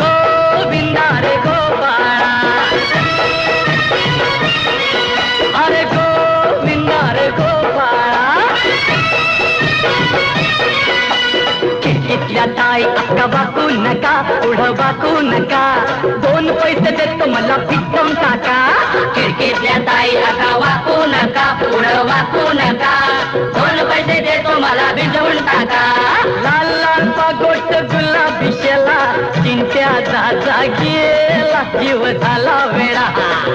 गोविंदा रे गोपाळा अरे गोविंदा रे गोपाळा खिडकीतल्या ताई अक्का वाकू नका पुढं वाकू नका दोन पैसे देतो मला पिक्कम टाका खिडकीतल्या ताई आता वाकू नका पुढं वाकू नका मला भिजवून टाका. लाल लाल पागोट गुलाबी शेला चिंट्याचा गेला जीव झाला वेळा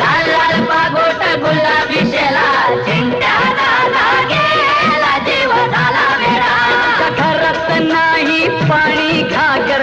लाल लाल पागोट गुलाबी शेला चिंट्या दादा गेला जीव झाला वेळा घरात नाही पाणी घागर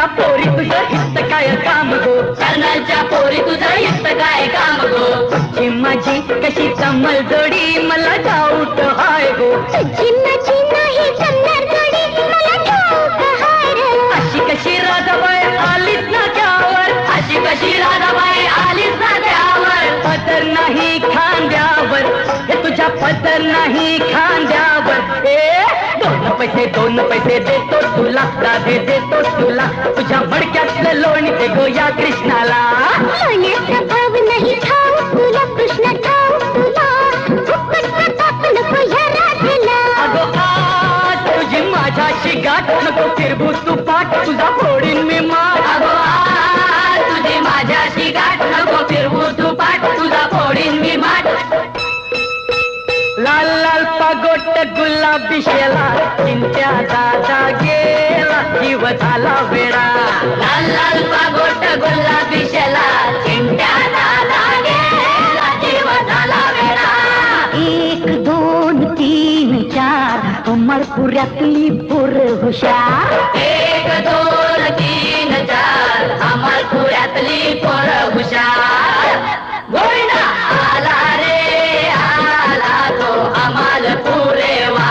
कर्नलच्या पोरी तुझं हित काय काम गो? कर्नलच्या पोरी तुझं इष्ट काय काम गो? ची माझी कशी कमल जोडी मला डाऊट हाय गो अशी कशी राधाबाई आलीच ना त्यावर? अशी कशी राधाबाई आलीच ना त्यावर? पदर नाही खांद्यावर. हे तुझ्या पदर नाही खांद्यावर. पैसे दोन पैसे देतो तुला राधे देतो तुला. तुझ्या मडक्यातलं लोणी दे कृष्णाला. या नाही ठाऊ पागोट गुलाबी शेला चिंत्या दादा गेला. जीव झाला वेळा लाल लाल पागोट गुलाबी शेला चिंट्या दादा गेला. जीव झाला वेळा एक दोन तीन चार अमरपुऱ्यातली पोर हुशार. एक दोन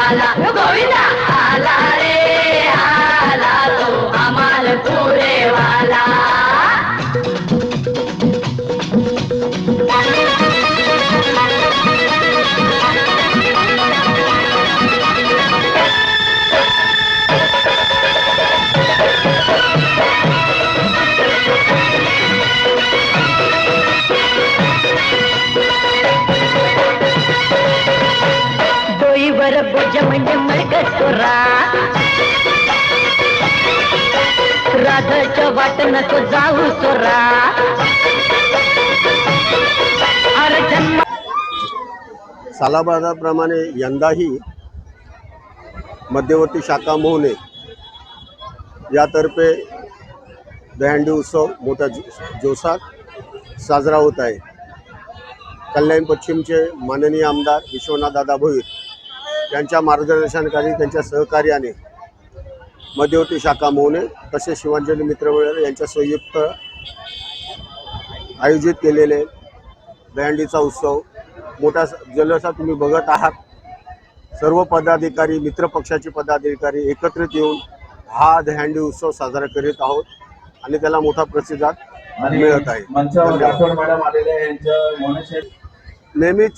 पुरेवाला गोविंदा आला रे आला तो अमल पुरेवाला. वर बोज म्हणजे मळकत राधाच्या वाट नको जाऊ चोरा सालाबादाप्रमाणे यंदाही मध्यवर्ती शाखा मोहने यातर्फे दहंडी उत्सव मोठ्या जोशात साजरा होत आहे. कल्याण पश्चिमचे माननीय आमदार विश्वनाथदादा भोईर यांच्या मार्गदर्शनाखाली त्यांच्या सहकार्याने मध्यवर्ती शाखा मोहने तसेच शिवांजली मित्रमंडळ यांच्या संयुक्त आयोजित केलेले दहंडीचा उत्सव मोठा स- जल्लोषात तुम्ही बघत आहात. सर्व पदाधिकारी मित्रपक्षाचे पदाधिकारी एकत्रित येऊन हा दहंडी उत्सव साजरा करीत आहोत आणि त्याला मोठा प्रतिसाद मिळत आहे. नेहमीच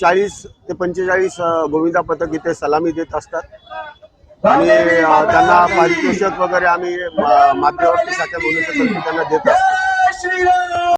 चाळीस ते पंचेचाळीस गोविंदा पथक इथे सलामी देत असतात. आणि त्यांना पारितोषिक वगैरे आम्ही म- माध्यवर्ती बोलू शकतो त्यांना देत असतो.